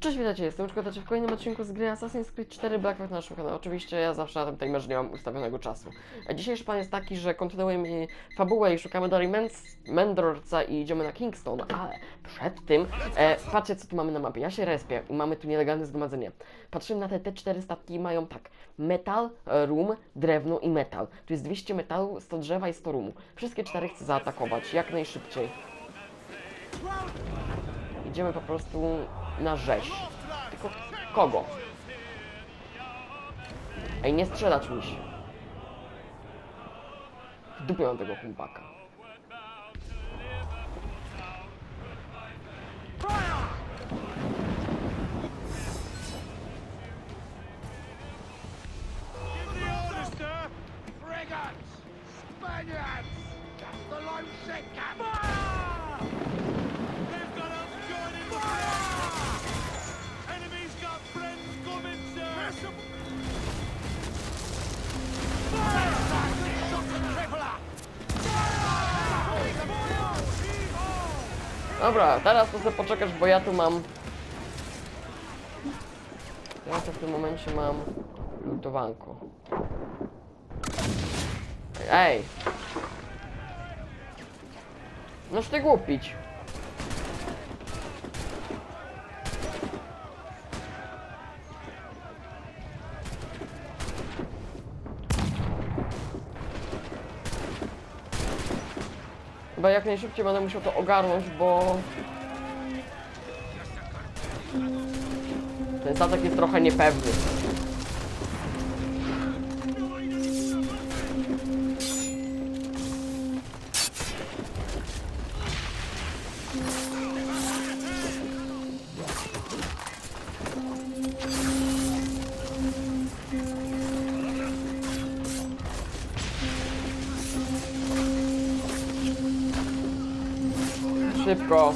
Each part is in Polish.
Cześć, witajcie, jestem Szkoda, w kolejnym odcinku z gry Assassin's Creed 4 Black Flag na naszym kanale. Oczywiście ja zawsze na tym timerze nie mam ustawionego czasu. Dzisiejszy plan jest taki, że kontynuujemy fabułę i szukamy dalej Mendorca i idziemy na Kingston, ale przed tym, e, patrzcie co tu mamy na mapie. Ja się respię i mamy tu nielegalne zgromadzenie. Patrzymy na te, te cztery statki mają tak, metal, e, rum, drewno i metal. Tu jest 200 metalu, 100 drzewa i 100 rumu. Wszystkie cztery chcę zaatakować, jak najszybciej. Idziemy po prostu na rzeź. Tylko kogo? Ej, nie strzelać mi się. W mam tego chłopaka. Give the! Dobra, teraz to sobie poczekasz, bo ja tu mam... Ja tu w tym momencie mam lutowanko. Ej! Noż ty głupić. Chyba jak najszybciej będę musiał to ogarnąć, bo... Ten statek jest trochę niepewny. Szybko.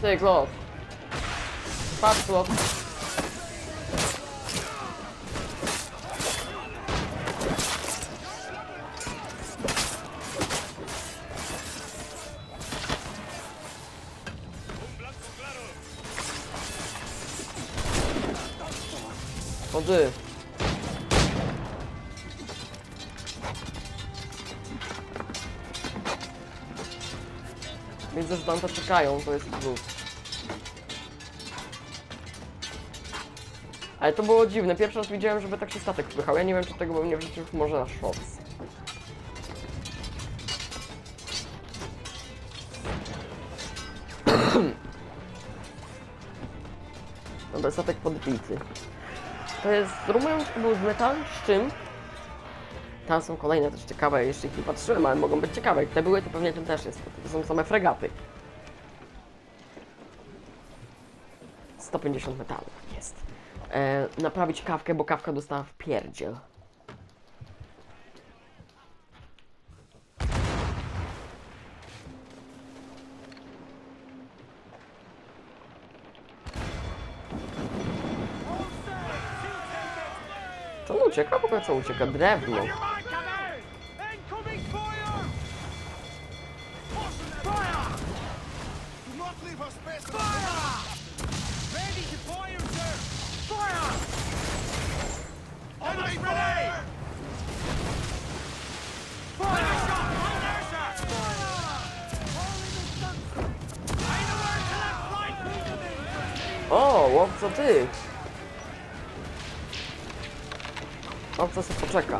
Ty, Glot. Patrz, Glot. Chody. Widzę, że tam to czekają, to jest plus. Ale to było dziwne. Pierwszy raz widziałem, żeby tak się statek wpychał. Ja nie wiem, czy tego bym nie wrzucił już może na shorts. Dobra, statek podbity. To jest, to był z metal, z czym? Tam są kolejne też ciekawe, jeszcze ich nie patrzyłem, ale mogą być ciekawe. Te były, to pewnie tym też jest. To są same fregaty. 150 metalu jest. E, naprawić kawkę, bo kawka dostała w pierdziel. A word to left flank! O, łowco ty! Łowca sobie poczeka.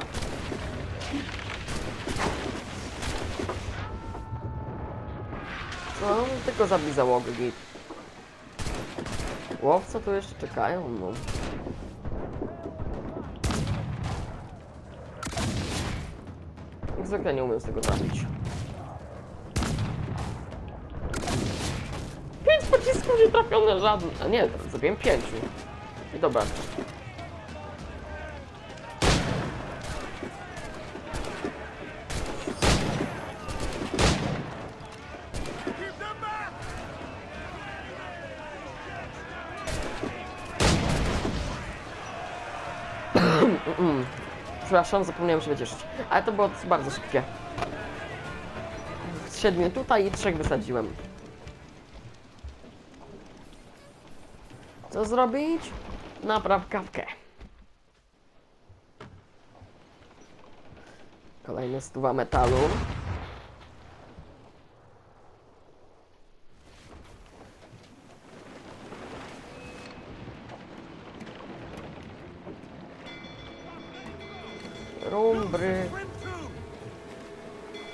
No, tylko zabij załogę git. Łowca tu jeszcze czekają, no. Jak zwykle nie umiem z tego zabić. Pięć pocisków nie trafione żadne. A nie, zabiłem pięciu. I dobra. Przepraszam, zapomniałem się wycieszyć. Ale to było bardzo szybkie. Siedmiu tutaj i trzech wysadziłem. Co zrobić? Napraw kawkę. Kolejne stuwa metalu.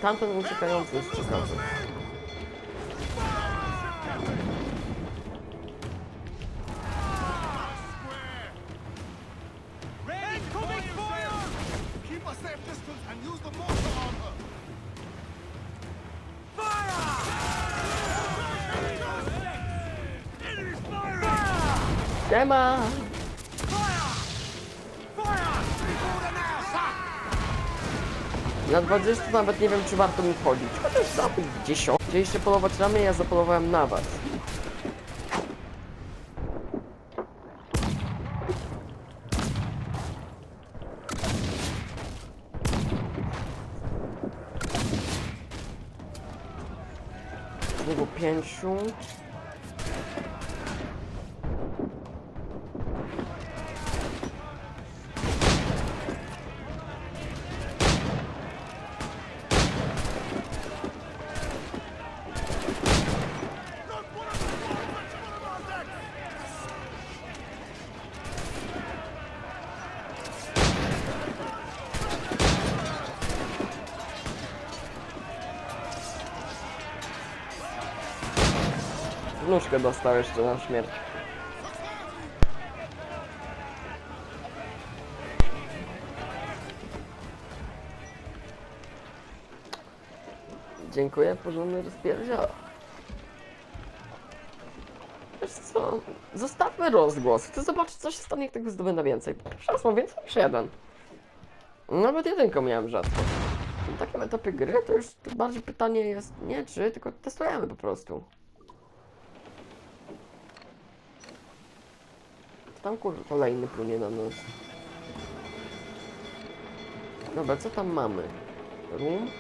Tamten uciekający jest ciekawy. Ready, Na 20 nawet nie wiem, czy warto mi wchodzić. Chociaż zabić 10. Chcieliście polować na mnie, ja zapolowałem na was. Z niego pięciu. Nóżkę dostał jeszcze na śmierć. Dziękuję, porządny rozpierdział. Wiesz co, zostawmy rozgłos. Chcę zobaczyć, co się stanie, jak tego zdobędę więcej. Teraz mam więcej niż jeden. Nawet jedynką miałem rzadko. Na takim etapie gry to już bardziej pytanie jest nie czy, tylko testujemy po prostu. Tam kolejny plunie na nos. Dobra, co tam mamy? Rum?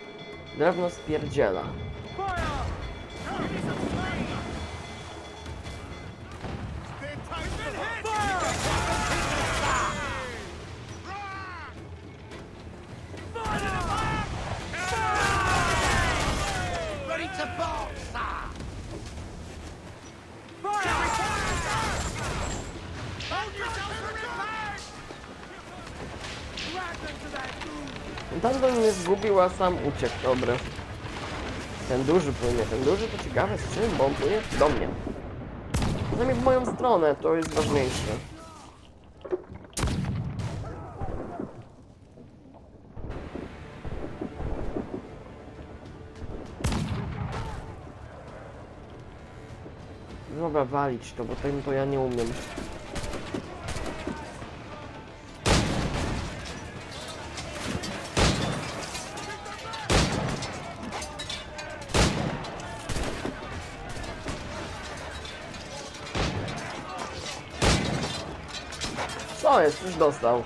Drewno spierdziela. A sam uciekł. Dobry. Ten duży płynie. Ten duży to ciekawe z czym, bo on płynie do mnie. Przynajmniej w moją stronę, to jest ważniejsze. Dobra, walić to, bo tym to ja nie umiem. Jest? Już dostał.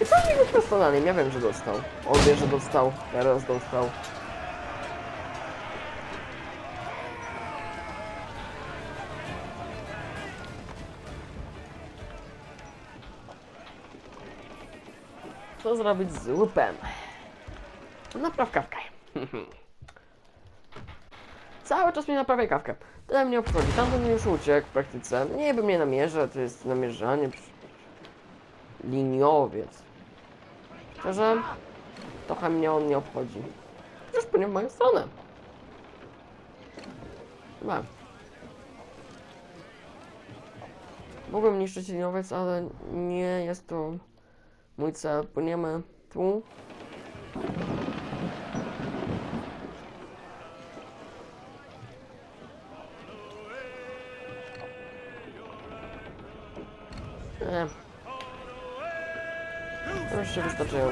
I co mi go personalnie? Ja wiem, że dostał. On wie, że dostał. Teraz dostał. Co zrobić z łupem? Napraw kawkę. Cały czas mnie naprawia kawkę. Tyle mnie obchodzi. Tamten już uciekł w praktyce. Nie by mnie namierza, to jest namierzanie. Liniowiec. Szczerze, trochę mnie on nie obchodzi. Już płynie w moją stronę. Chyba. Mogłem niszczyć liniowiec, ale nie jest to mój cel. Płyniemy tu.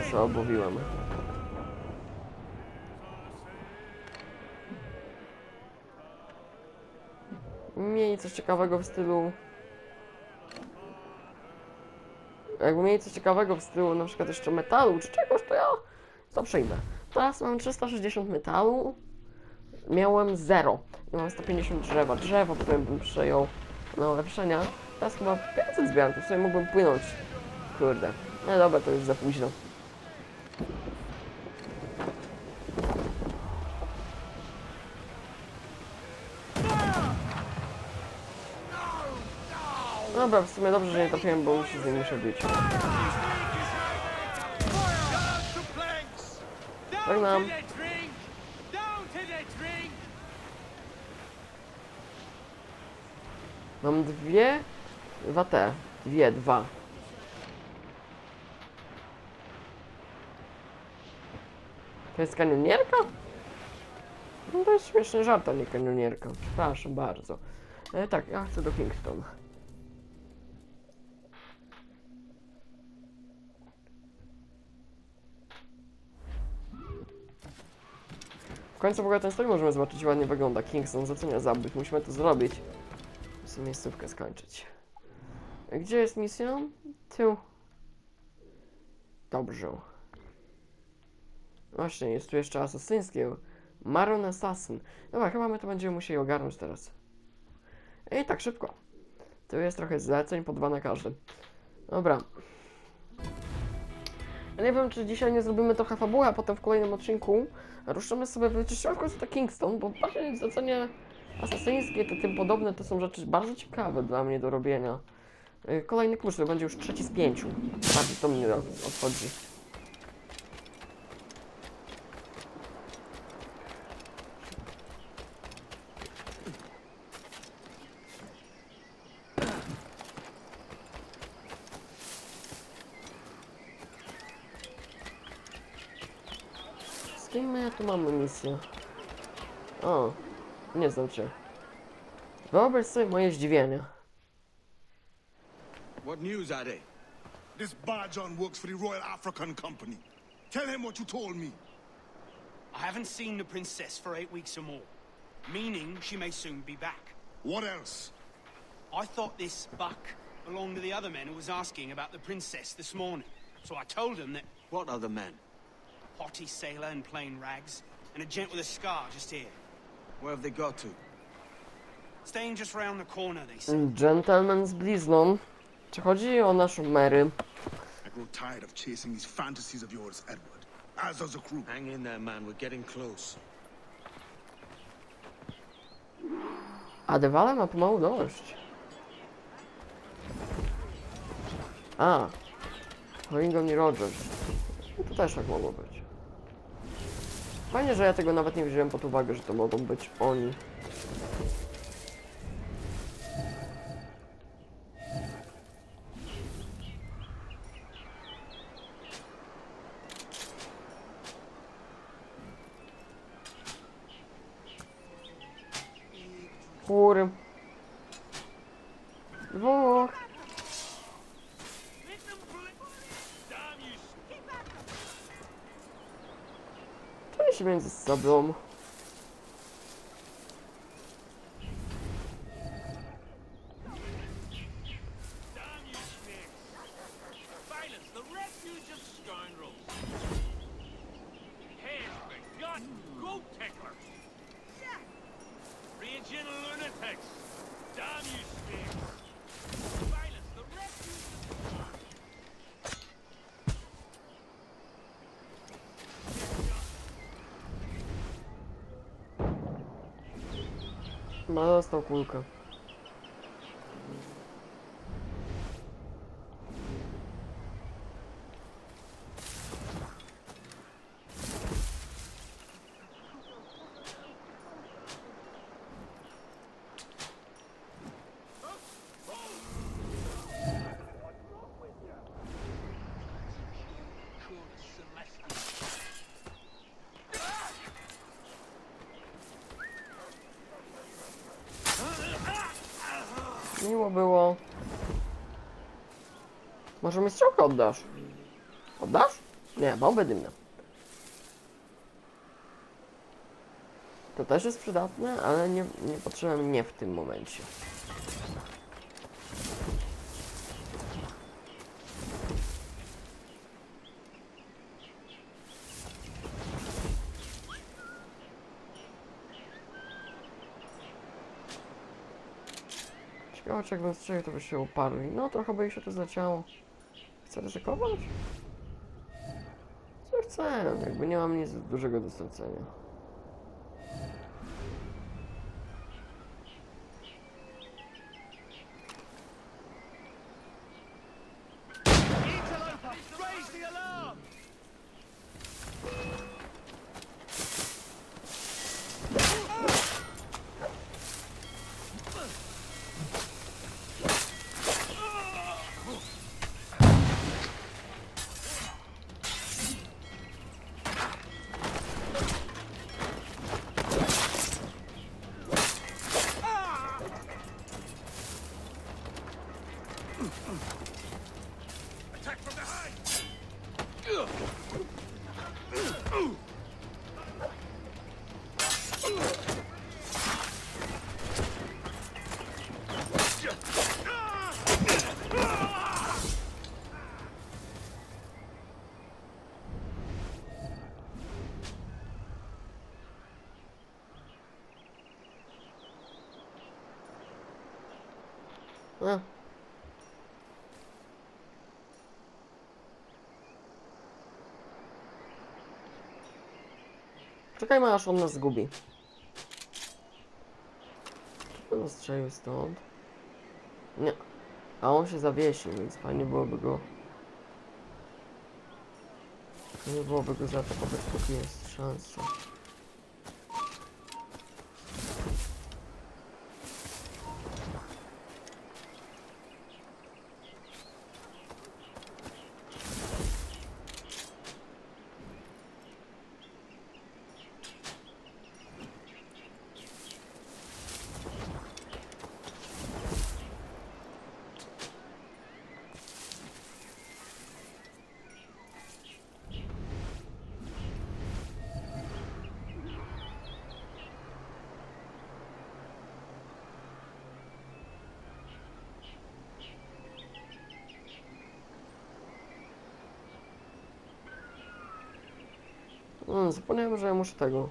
Wystarczająco obawiłem. Mieli coś ciekawego w stylu... Jakby mieli coś ciekawego w stylu na przykład jeszcze metalu czy czegoś, to ja to przyjmę. Teraz mam 360 metalu, miałem 0 i mam 150 drzewa. Drzewo, którym bym przejął na ulepszenia. Teraz chyba 500 zbieram, to sobie mógłbym płynąć. Kurde. No dobra, to już za późno. Dobra, w sumie dobrze, że nie trafiłem, bo już z nim muszę bić. Żegnam. Mam dwie... Dwa te. Dwie, dwa. To jest kanionierka? No to jest śmieszny żart, a nie kanionierka. Przepraszam bardzo. E, tak, ja chcę do Kingston. Końcu w ogóle ten strój możemy zobaczyć, ładnie wygląda. Kingston zlecenia zabyt, musimy to zrobić. Muszę miejscówkę skończyć. Gdzie jest misja? Tu. Dobrze. Właśnie, jest tu jeszcze asasyńskie. Maron Assassin. Dobra, chyba my to będziemy musieli ogarnąć teraz. I tak szybko. Tu jest trochę zleceń, po dwa na każdy. Dobra. Nie wiem, czy dzisiaj nie zrobimy trochę fabuły, a potem w kolejnym odcinku ruszymy sobie wyczyścić w końcu to Kingston, bo właśnie zlecenia asasyńskie, te tym podobne, to są rzeczy bardzo ciekawe dla mnie do robienia. Y, Kolejny klucz, to będzie już trzeci z pięciu. Bardziej to mnie odchodzi. Tu mamy misję? O, nie znam cię. Wyobraź sobie moje zdziwienie. What news are they? This Barjon works for the Royal African Company. Tell him what you told me. I haven't seen the princess for eight weeks or more, meaning she may soon be back. What else? I thought this buck belonged to the other men who was asking about the princess this morning. So I told him that What other men? Haughty sailor in plain rags and a gent with a scar just here. Where have they got to? Staying just round the corner, they say. Mm, Gentleman z blizną. Czy chodzi o naszą Mary? I grow tired of chasing these fantasies of yours, Edward. As does the crew. Hang in there, man. We're getting close. A Dewale ma pomału dość. A. Horingon i Rogers. No to też tak mogło być. Fajnie, że ja tego nawet nie wziąłem pod uwagę, że to mogą być oni. Kury. Dwóch. Się między sobą. акулка. Miło było. Może mi strzałkę oddasz? Oddasz? Nie, bomby dymne. To też jest przydatne, ale nie, nie potrzeba mnie w tym momencie. Czy jakbym strzelił, to by się uparli. No, trochę by ich się to zacięło. Chcę ryzykować? Co chcę? Jakby nie mam nic dużego do stracenia. Attack from behind! Czekajmy aż on nas zgubi. Go strzelił stąd? Nie. A on się zawiesił, więc fajnie byłoby go... Nie byłoby go zaatakować, póki jest szansa. Zapomniałem, że ja muszę tego.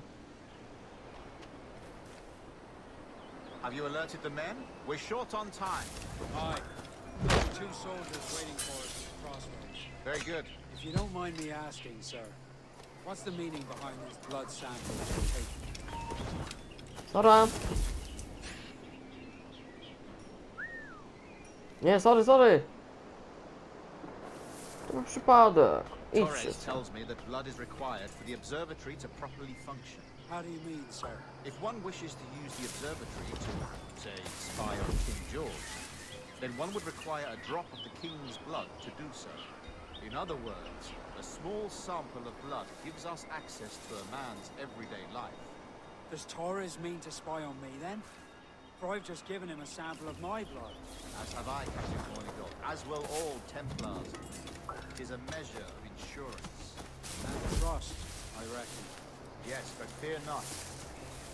Have you alerted the men? We're short on time. Aye. There are two soldiers waiting for us at the crossroads. Very good. If you don't mind me asking, sir, what's the meaning behind these blood samples you're taking? Sora! Nie, sorry, sorry! To był przypadek. Idźcie. Torres tells me that blood is required for the observatory to properly function. How do you mean, sir? If one wishes to use the observatory to, say, spy on King George, then one would require a drop of the king's blood to do so. In other words, a small sample of blood gives us access to a man's everyday life. Does Torres mean to spy on me then? For I've just given him a sample of my blood. As have I, Captain Mornigal, as will all Templars. It is a measure of insurance. And trust, I reckon. Yes, but fear not.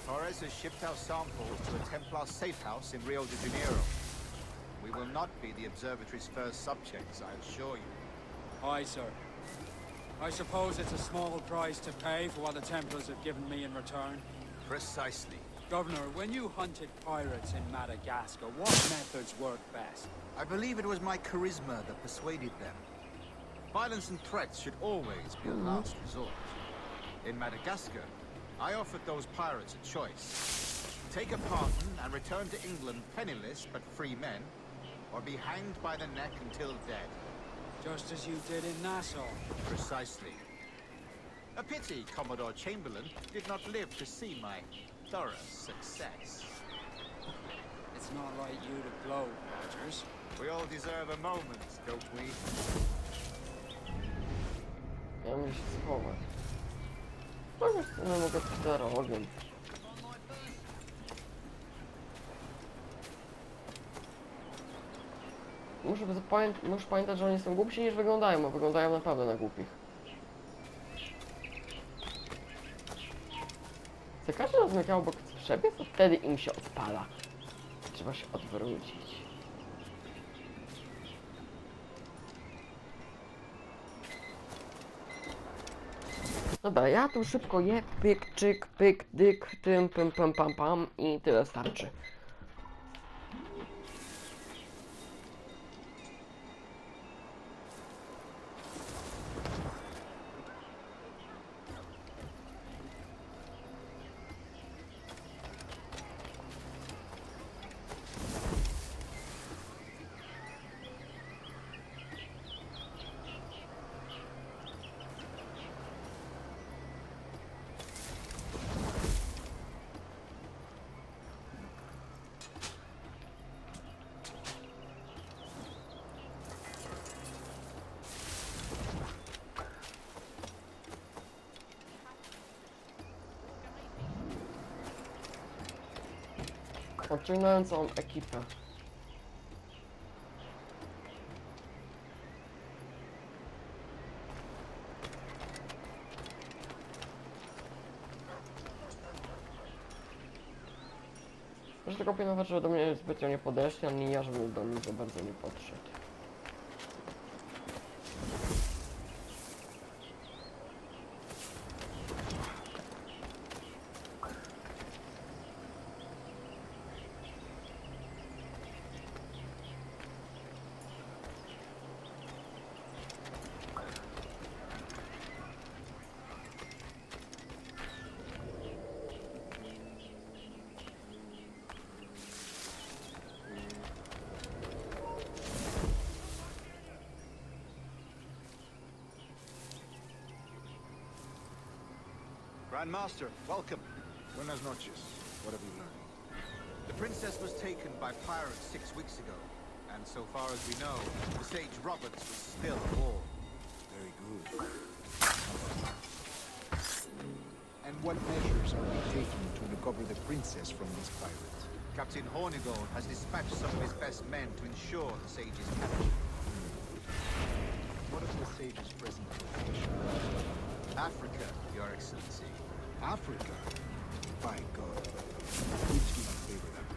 Torres has shipped our samples to a Templar safe house in Rio de Janeiro. We will not be the observatory's first subjects, I assure you. Aye, sir. I suppose it's a small price to pay for what the Templars have given me in return. Precisely. Governor, when you hunted pirates in Madagascar, what methods worked best? I believe it was my charisma that persuaded them. Violence and threats should always be a mm-hmm. last resort. In Madagascar, I offered those pirates a choice. Take a pardon and return to England penniless but free men, or be hanged by the neck until dead. Just as you did in Nassau. Precisely. A pity Commodore Chamberlain did not live to see my thorough success. It's not like you to gloat, Rogers. We all deserve a moment, don't we? Ja muszę się schować. Chociaż nie mogę darogiem. Muszę, muszę pamiętać, że oni są głupsi niż wyglądają, bo wyglądają naprawdę na głupich. Za każdym razem jak ja obok przebiec, to wtedy im się odpala. Trzeba się odwrócić. Dobra, ja tu szybko je, pyk, czyk, pyk, dyk, tym, pym, pym, pam, pam i tyle starczy. Odciągnąłem całą ekipę. Muszę tylko pilnować, żeby do mnie zbytnio nie podeszli, ani ja, żeby do mnie za bardzo nie podszedł. Grandmaster, welcome. Buenas noches. What have you learned? The princess was taken by pirates six weeks ago, and so far as we know, the sage Roberts was still aboard. Very good. And what measures are we taking to recover the princess from these pirates? Captain Hornigold has dispatched some of his best men to ensure the sage's capture. What is the sage's present location? Africa, Your Excellency. Africa? By God. Which do you favor them?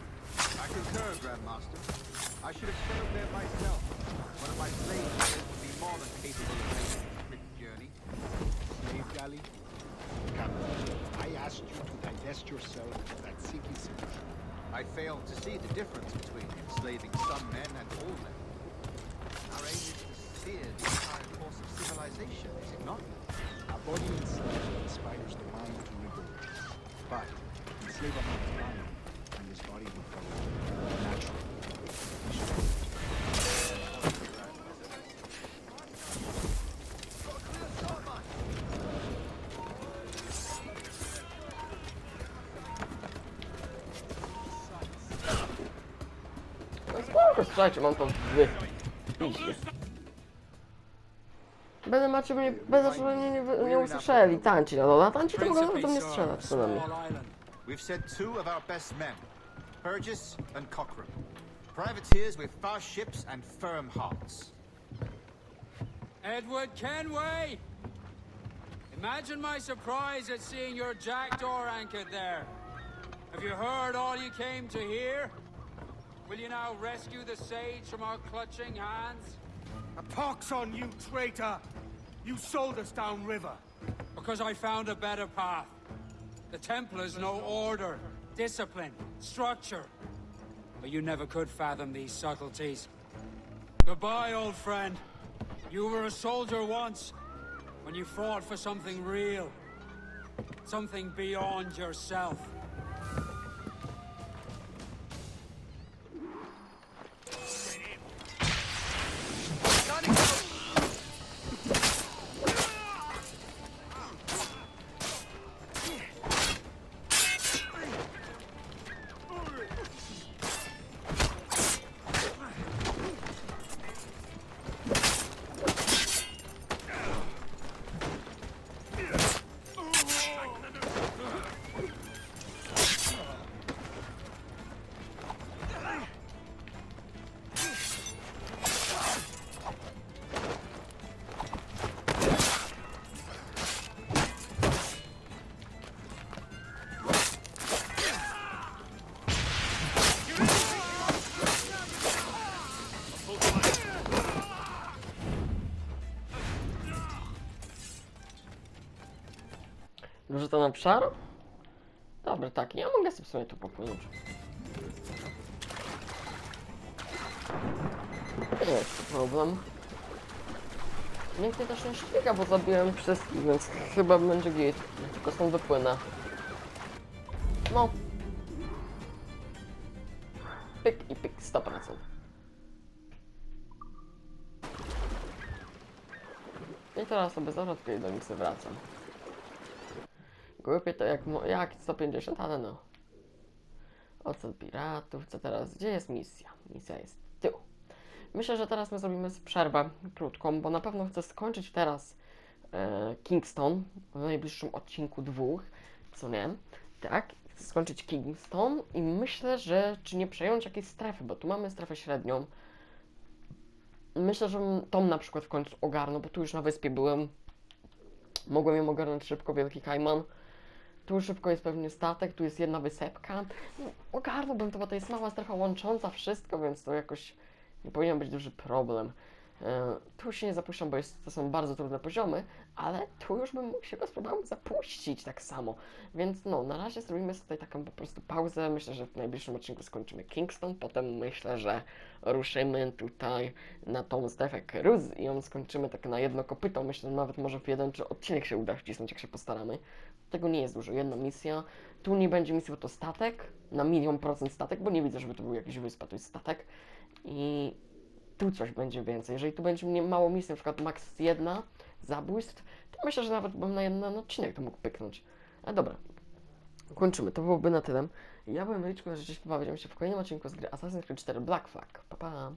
I concur, Grandmaster. I should have sailed there myself. One of my slave men would be more than capable of making the quick journey. Slave galley? Captain, I asked you to divest yourself of that sickly solution. I failed to see the difference between enslaving some men and all men. Our aim is to steer the entire course of civilization, is it not? Our body słuchajcie, mam to w pisie. Będę macie mnie, bez że mnie nie, nie usłyszeli. Tanci, no dobra, tanci to mogą do Principe, mnie strzelać, co na mnie. We've sent two of our best men, Burgess and Cochrane. Privateers with fast ships and firm hearts. Edward Kenway! Imagine my surprise at seeing your jackdaw anchored there. Have you heard all you came to hear? Will you now rescue the sage from our clutching hands? A pox on you, traitor! You sold us downriver. Because I found a better path. The Templars know order, discipline, structure. But you never could fathom these subtleties. Goodbye, old friend. You were a soldier once, when you fought for something real. Something beyond yourself. Duży ten obszar? Dobra, tak, ja mogę sobie w sumie tu popłynąć. Nie jest problem. Nikt mnie też nie ściga, bo zabiłem wszystkich, więc chyba będzie git. Tylko stąd wypłynę. No. Pyk i pyk, 100%. I teraz sobie zaraz do nich wracam. Głupie to jak, jak 150, ale no. Ocen piratów, co teraz? Gdzie jest misja? Misja jest tu. Myślę, że teraz my zrobimy przerwę krótką, bo na pewno chcę skończyć teraz e, Kingston w najbliższym odcinku dwóch, co nie? Tak, skończyć Kingston i myślę, że czy nie przejąć jakiejś strefy, bo tu mamy strefę średnią. Myślę, że tą na przykład w końcu ogarnął, bo tu już na wyspie byłem. Mogłem ją ogarnąć szybko, Wielki Kajman. Tu szybko jest pewnie statek, tu jest jedna wysepka. No, ogarnąłbym to, bo to jest mała strefa łącząca wszystko, więc to jakoś nie powinien być duży problem. E, Tu się nie zapuszczam, bo jest, to są bardzo trudne poziomy, ale tu już bym się go spróbował zapuścić tak samo. Więc no, na razie zrobimy tutaj taką po prostu pauzę. Myślę, że w najbliższym odcinku skończymy Kingston. Potem myślę, że ruszymy tutaj na tą strefę Cruise i ją skończymy tak na jedno kopyto. Myślę, że nawet może w jeden czy odcinek się uda wcisnąć, jak się postaramy. Tego nie jest dużo, jedna misja. Tu nie będzie misji, bo to statek, na milion procent statek, bo nie widzę, żeby to był jakiś wyspa, to jest statek. I tu coś będzie więcej. Jeżeli tu będzie mnie mało misji, na przykład max jedna zabójstw, to myślę, że nawet bym na jeden odcinek to mógł pyknąć. Ale dobra, kończymy. To byłoby na tyle. Ja byłem Ryczku, że rzeczywiście bawiłem się w kolejnym odcinku z gry Assassin's Creed 4 Black Flag. Pa, pa.